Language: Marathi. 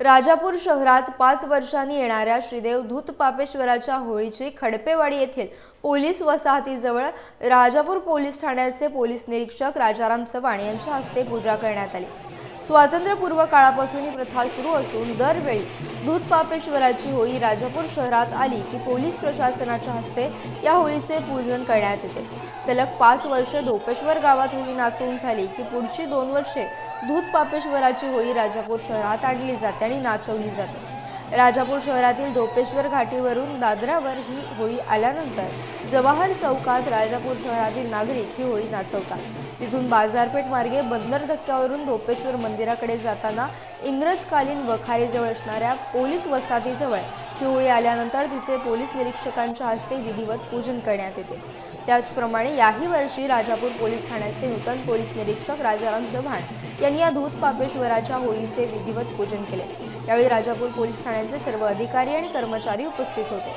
राजापूर शहरात पाच वर्षांनी येणाऱ्या श्रीदेव धूतपापेश्वराच्या होळीची खडपेवाडी येथील पोलीस वसाहतीजवळ राजापूर पोलीस ठाण्याचे पोलीस निरीक्षक राजाराम चव्हाण यांच्या हस्ते पूजा करण्यात आली. स्वातंत्र्यपूर्व काळापासून ही प्रथा सुरू असून दरवेळी धूतपापेश्वराची होळी राजापूर शहरात आली की पोलीस प्रशासनाच्या हस्ते या होळीचे पूजन करण्यात येते. सलग पाच वर्षे धोपेश्वर गावात होळी नाचवून झाली की पुढची दोन वर्षे धूतपापेश्वराची होळी राजापूर शहरात आणली जाते आणि नाचवली जाते. राजापूर शहरातील धोपेश्वर घाटीवरून दादरावर ही होळी आल्यानंतर जवाहर चौकात राजापूर शहरातील नागरिक ही होळी नाचवतात. तिथून बाजारपेठ मार्गे बंदर धक्क्यावरून धोपेश्वर मंदिराकडे जाताना इंग्रजकालीन वखारीजवळ असणाऱ्या पोलीस वसाहतीजवळ ही होळी आल्यानंतर तिचे पोलीस निरीक्षकांच्या हस्ते विधिवत पूजन करण्यात येते. त्याचप्रमाणे याही वर्षी राजापूर पोलीस ठाण्याचे नूतन पोलीस निरीक्षक राजाराम चव्हाण यांनी या धूत पापेश्वराच्या होळीचे विधिवत पूजन केले. यावेळी राजापूर पोलीस ठाण्याचे सर्व अधिकारी आणि कर्मचारी उपस्थित होते.